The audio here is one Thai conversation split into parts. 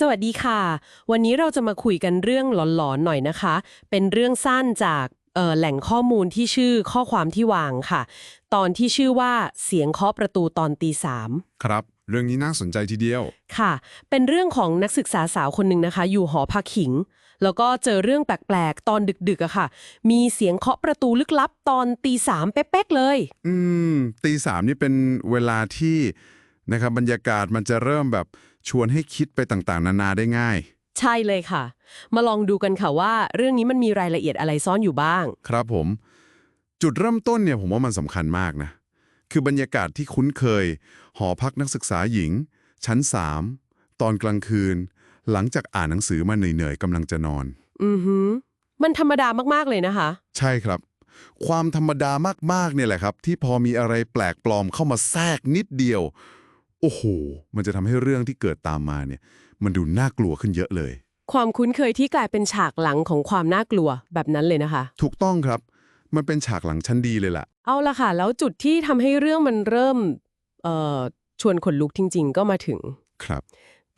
สวัสดีค่ะ วันนี้เราจะมาคุยกันเรื่องหลอนๆหน่อยนะคะ เป็นเรื่องสั้นจากเอ่อแหล่งข้อมูลที่ชื่อข้อความที่วางค่ะ ตอนที่ชื่อว่าเสียงเคาะประตูตอนตีสามครับเรื่องนี้น่าสนใจทีเดียว ค่ะ เป็นเรื่องของนักศึกษาสาวคนหนึ่งนะคะ อยู่หอพักขิง แล้วก็เจอเรื่องแปลกๆ ตอนดึกๆอะค่ะ มีเสียงเคาะประตูลึกลับตอนตีสามเป๊ะๆเลย อืม ตีสามนี่เป็นเวลาที่นะครับบรรยากาศมันจะเริ่มแบบ ชวนให้คิดไปต่างๆ นานาได้ง่าย ใช่เลยค่ะ มาลองดูกันค่ะว่า เรื่องนี้มันมีรายละเอียดอะไรซ่อนอยู่บ้าง ครับผม จุดเริ่มต้นเนี่ยผมว่ามันสำคัญมากนะ คือบรรยากาศที่คุ้นเคย หอพักนักศึกษาหญิง ชั้น 3 ตอนกลางคืน หลังจากอ่านหนังสือมาเหนื่อยๆกำลังจะนอน อือหือ มันธรรมดามากๆเลยนะคะ ใช่ครับ ความธรรมดามากๆเนี่ยแหละครับ ที่พอมีอะไรแปลกปลอมเข้ามาแทรกนิดเดียว โอ้โห มันจะทำให้เรื่องที่เกิดตามมาเนี่ย มันดูน่ากลัวขึ้นเยอะเลย ความคุ้นเคยที่กลายเป็นฉากหลังของความน่ากลัวแบบนั้นเลยนะคะ ถูกต้องครับ มันเป็นฉากหลังชั้นดีเลยล่ะ เอาละค่ะ แล้วจุดที่ทำให้เรื่องมันเริ่มเอ่อชวนขนลุกจริง ๆ ก็มาถึง ครับ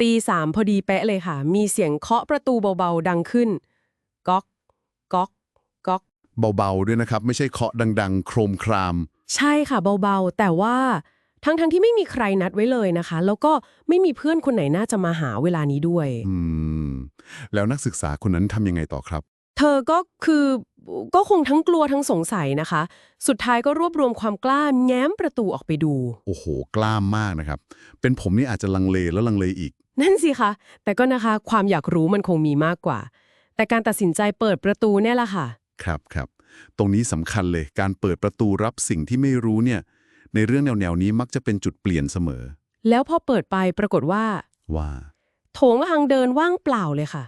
ตีสามพอดีเป๊ะเลยค่ะ มีเสียงเคาะประตูเบาๆ ดังขึ้น ก๊อก ก๊อก ก๊อก เบาๆด้วยนะครับ ไม่ใช่เคาะดัง ๆ โครมคราม ใช่ค่ะเบาๆ แต่ว่า ทั้งๆทที่ไม่มีใครนัดไว้เลยนะคะ แล้วก็ไม่มีเพื่อนคนไหนน่าจะมาหาเวลานี้ด้วย อืม แล้วนักศึกษาคนนั้นทำยังไงต่อครับ เธอก็คือก็คงทั้งกลัวทั้งสงสัยนะคะ สุดท้ายก็รวบรวมความกล้าแง้มประตูออกไปดู โอ้โห กล้ามมากนะครับ เป็นผมนี่อาจจะลังเลแล้วลังเลอีก นั่นสิคะ แต่ก็นะคะความอยากรู้มันคงมีมากกว่า แต่การตัดสินใจเปิดประตูเนี่ยแหละค่ะ ครับครับ ตรงนี้สำคัญเลย การเปิดประตูรับสิ่งที่ไม่รู้เนี่ย ในเรื่องแนวๆนี้มักจะเป็นจุดเปลี่ยนเสมอ แล้วพอเปิดไปปรากฏว่า ว่า โถงทางเดินว่างเปล่าเลยค่ะ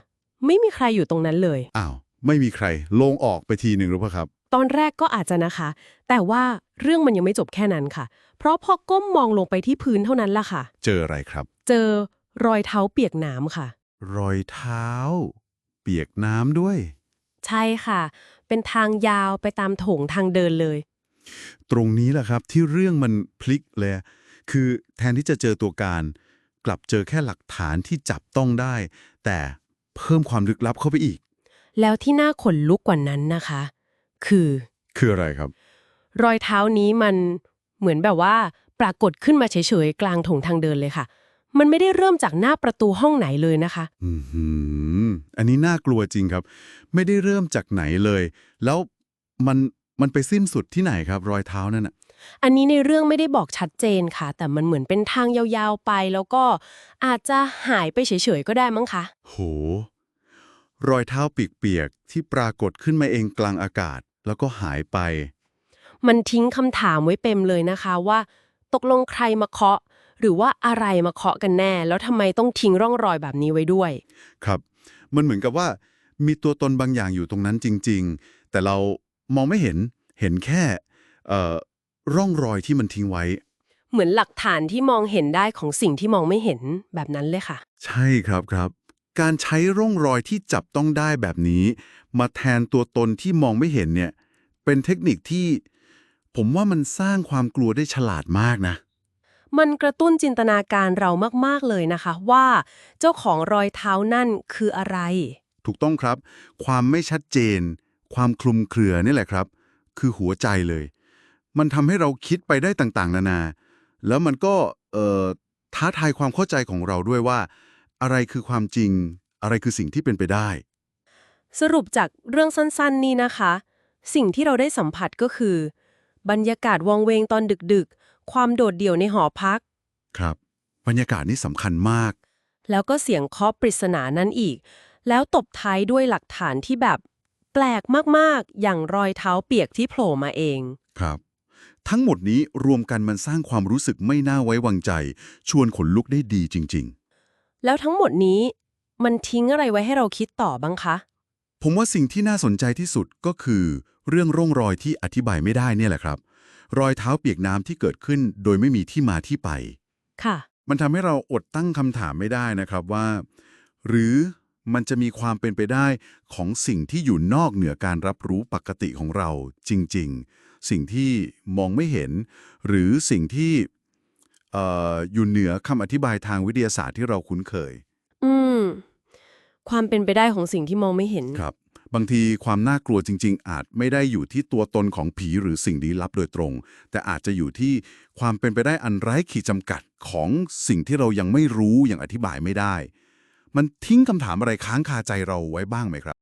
ไม่มีใครอยู่ตรงนั้นเลย อ้าว ไม่มีใครโล่งออกไปทีหนึ่งหรือเปล่าครับ ตอนแรกก็อาจจะนะคะ แต่ว่าเรื่องมันยังไม่จบแค่นั้นค่ะ เพราะพอก้มมองลงไปที่พื้นเท่านั้นล่ะค่ะ เจออะไรครับ เจอรอยเท้าเปียกน้ำค่ะ รอยเท้า เปียกน้ำด้วย ใช่ค่ะ เป็นทางยาวไปตามโถงทางเดินเลย ตรงนี้แหละครับที่เรื่องมันพลิกเลย คือแทนที่จะเจอตัวการ กลับเจอแค่หลักฐานที่จับต้องได้ แต่เพิ่มความลึกลับเข้าไปอีก แล้วที่น่าขนลุกกว่านั้นนะคะ คือ คืออะไรครับ รอยเท้านี้มันเหมือนแบบว่าปรากฏขึ้นมาเฉยๆกลางโถงทางเดินเลยค่ะ มันไม่ได้เริ่มจากหน้าประตูห้องไหนเลยนะคะอือหืออันนี้น่ากลัวจริงครับ ไม่ได้เริ่มจากไหนเลย แล้วมัน มันไปสิ้นสุดที่ไหนครับรอยเท้านั่นน่ะ อันนี้ในเรื่องไม่ได้บอกชัดเจนค่ะ แต่มันเหมือนเป็นทางยาวๆไป แล้วก็อาจจะหายไปเฉยๆก็ได้มั้งคะ โห รอยเท้าเปียกๆที่ปรากฏขึ้นมาเองกลางอากาศ แล้วก็หายไป มันทิ้งคำถามไว้เต็มเลยนะคะว่า ตกลงใครมาเคาะ หรือว่าอะไรมาเคาะกันแน่ แล้วทำไมต้องทิ้งร่องรอยแบบนี้ไว้ด้วย ครับ มันเหมือนกับว่า มีตัวตนบางอย่างอยู่ตรงนั้นจริง ๆ แต่เรา มองไม่เห็นเห็นแค่เอ่อร่องรอยที่มันทิ้งไว้ เหมือนหลักฐานที่มองเห็นได้ของสิ่งที่มองไม่เห็นแบบนั้นเลยค่ะ ใช่ครับครับ การใช้ร่องรอยที่จับต้องได้แบบนี้ มาแทนตัวตนที่มองไม่เห็นเนี่ย เป็นเทคนิคที่ ผมว่ามันสร้างความกลัวได้ฉลาดมากนะมันกระตุ้นจินตนาการเรามาก ๆ เลยนะคะว่าเจ้าของรอยเท้านั่นคืออะไร ถูกต้องครับ ความไม่ชัดเจน ความคลุมเครือนี่แหละครับ คือหัวใจเลย มันทำให้เราคิดไปได้ต่างๆ นานา แล้วมันก็เอ่อท้าทายความเข้าใจของเราด้วยว่า อะไรคือความจริง อะไรคือสิ่งที่เป็นไปได้ สรุปจากเรื่องสั้นๆ นี้นะคะ สิ่งที่เราได้สัมผัสก็คือ บรรยากาศวังเวงตอนดึกๆ ความโดดเดี่ยวในหอพัก ครับ บรรยากาศนี่สำคัญมาก แล้วก็เสียงเคาะปริศนานั้นอีก แล้วตบท้ายด้วยหลักฐานที่แบบ แปลกมากๆ อย่างรอยเท้าเปียกที่โผล่มาเอง ครับ ทั้งหมดนี้รวมกันมันสร้างความรู้สึกไม่น่าไว้วางใจ ชวนขนลุกได้ดีจริงแล้วทั้งหมดนี้มันทิ้งอะไรไว้ให้เราคิดต่อบ้างคะๆผมว่าสิ่งที่น่าสนใจที่สุดก็คือ เรื่องร่องรอยที่อธิบายไม่ได้เนี่ยแหละครับ รอยเท้าเปียกน้ำที่เกิดขึ้นโดยไม่มีที่มาที่ไป ค่ะ มันทำให้เราอดตั้งคำถามไม่ได้นะครับว่า หรือ มันจะมีความเป็นไปได้ของสิ่งที่อยู่นอกเหนือการรับรู้ปกติของเราจริง ๆ สิ่งที่มองไม่เห็น หรือสิ่งที่เอ่ออยู่เหนือคำอธิบายทางวิทยาศาสตร์ที่เราคุ้นเคย อืม ความเป็นไปได้ของสิ่งที่มองไม่เห็น ครับ บางทีความน่ากลัวจริง ๆ อาจไม่ได้อยู่ที่ตัวตนของผีหรือสิ่งลี้ลับโดยตรง แต่อาจจะอยู่ที่ความเป็นไปได้อันไร้ขีดจำกัดของสิ่งที่เรายังไม่รู้อย่างอธิบายไม่ได้ มันทิ้งคำถามอะไรค้างคาใจเราไว้บ้างไหมครับ